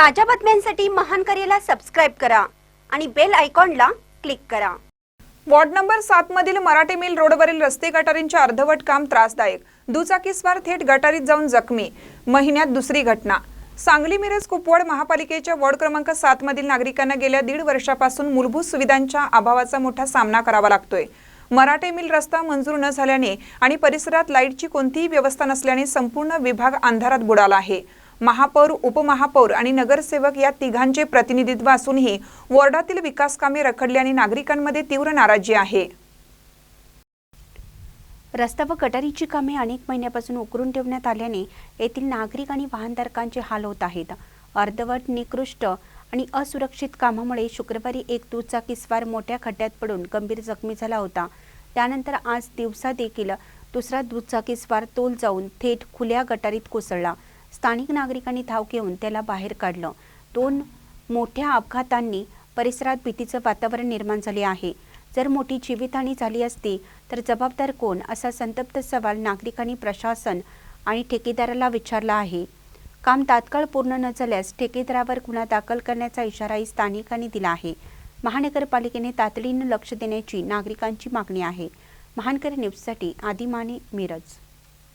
ताज्या बातम्यांसाठी महान करेला सबस्क्राईब करा आणि बेल आयकॉनला क्लिक करा. वॉर्ड नंबर सात मधील मराठे मिल रोडवरील रस्ते गटारींचे अर्धवट काम त्रासदायक. दुचाकीस्वार थेट गटारीत जाऊन जखमी. महिन्यात दुसरी घटना. सांगली मिरज कुपवाड महापालिकेच्या वॉर्ड क्रमांक सात मधील नागरिकांना गेल्या दीड वर्षापासून मूलभूत सुविधांच्या अभावाचा मोठा सामना करावा लागतोय. मराठे मिल रस्ता मंजूर न झाल्याने आणि परिसरात लाईटची कोणतीही व्यवस्था नसल्याने संपूर्ण विभाग अंधारात बुडाला आहे. महापौर उपमहापौर आणि नगरसेवक या तिघांचे प्रतिनिधित्व असूनही वॉर्डातील विकास कामे रखडल्याने नागरिकांमध्ये तीव्र नाराजी आहे. रस्ता व गटारीची कामे अनेक महिन्यापासून उकरून ठेवण्यात आल्याने येथील नागरिक आणि वाहनधारकांचे हाल होत आहेत. अर्धवट निकृष्ट आणि असुरक्षित कामामुळे शुक्रवारी एक दुचाकीस्वार मोठ्या खड्ड्यात पडून गंभीर जखमी झाला होता. त्यानंतर आज दिवसा देखील दुसरा दुचाकीस्वार तोल जाऊन थेट खुल्या गटारीत कोसळला. स्थानिक नागरिकांनी धाव घेऊन त्याला बाहेर काढलं. दोन मोठ्या अपघातांनी परिसरात भीतीचं वातावरण निर्माण झाले आहे. जर मोठी जीवितहानी झाली असती तर जबाबदार कोण असा संतप्त सवाल नागरिकांनी प्रशासन आणि ठेकेदाराला विचारला आहे. काम तात्काळ पूर्ण न झाल्यास ठेकेदारावर गुन्हा दाखल करण्याचा इशाराही स्थानिकांनी दिला आहे. महानगरपालिकेने तातडीनं लक्ष देण्याची नागरिकांची मागणी आहे. महानगर न्यूजसाठी आदिमाने मिरज.